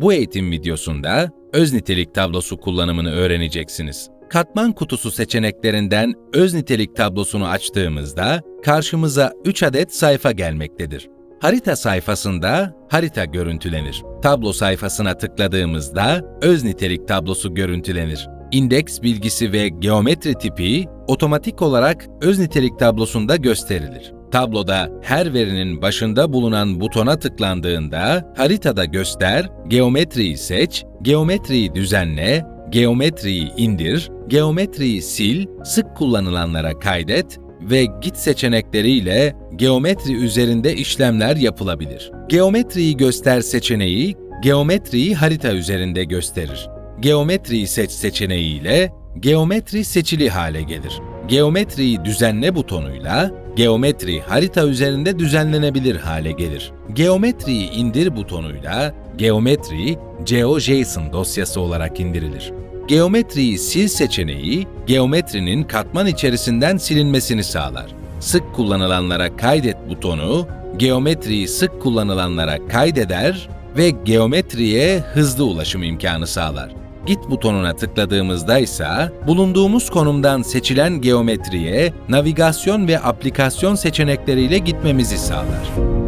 Bu eğitim videosunda öz nitelik tablosu kullanımını öğreneceksiniz. Katman kutusu seçeneklerinden öz nitelik tablosunu açtığımızda karşımıza 3 adet sayfa gelmektedir. Harita sayfasında harita görüntülenir. Tablo sayfasına tıkladığımızda öz nitelik tablosu görüntülenir. İndeks bilgisi ve geometri tipi otomatik olarak öz nitelik tablosunda gösterilir. Tabloda her verinin başında bulunan butona tıklandığında haritada göster, geometriyi seç, geometriyi düzenle, geometriyi indir, geometriyi sil, sık kullanılanlara kaydet ve git seçenekleriyle geometri üzerinde işlemler yapılabilir. Geometriyi göster seçeneği geometriyi harita üzerinde gösterir. Geometriyi seç seçeneğiyle geometri seçili hale gelir. Geometriyi düzenle butonuyla geometri harita üzerinde düzenlenebilir hale gelir. Geometriyi indir butonuyla geometri GeoJSON dosyası olarak indirilir. Geometriyi sil seçeneği, geometrinin katman içerisinden silinmesini sağlar. Sık kullanılanlara kaydet butonu, geometriyi sık kullanılanlara kaydeder ve geometriye hızlı ulaşım imkanı sağlar. Git butonuna tıkladığımızda ise bulunduğumuz konumdan seçilen geometriye navigasyon ve aplikasyon seçenekleriyle gitmemizi sağlar.